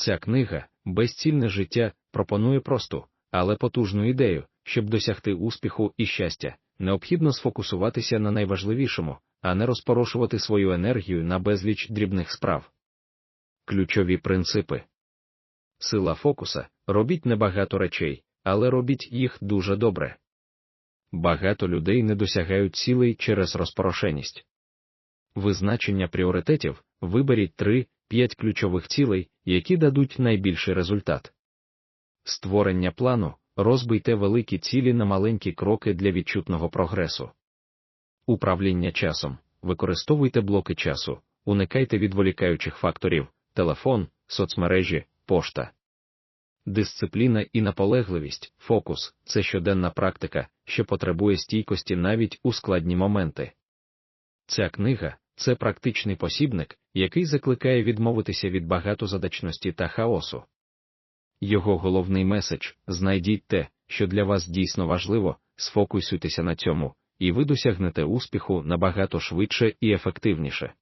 Ця книга, Безцільне життя, пропонує просту, але потужну ідею, щоб досягти успіху і щастя, необхідно сфокусуватися на найважливішому, а не розпорошувати свою енергію на безліч дрібних справ. Ключові принципи Сила фокуса робіть небагато речей, але робіть їх дуже добре. Багато людей не досягають цілей через розпорошеність. Визначення пріоритетів виберіть 3-5 ключових цілей, які дадуть найбільший результат. Створення плану розбийте великі цілі на маленькі кроки для відчутного прогресу. Управління часом використовуйте блоки часу, уникайте відволікаючих факторів, телефон, соцмережі, пошта. Дисципліна і наполегливість, фокус це щоденна практика, що потребує стійкості навіть у складні моменти. Ця книга це практичний посібник, який закликає відмовитися від багатозадачності та хаосу. Його головний меседж знайдіть те, що для вас дійсно важливо, сфокусуйтеся на цьому, і ви досягнете успіху набагато швидше і ефективніше.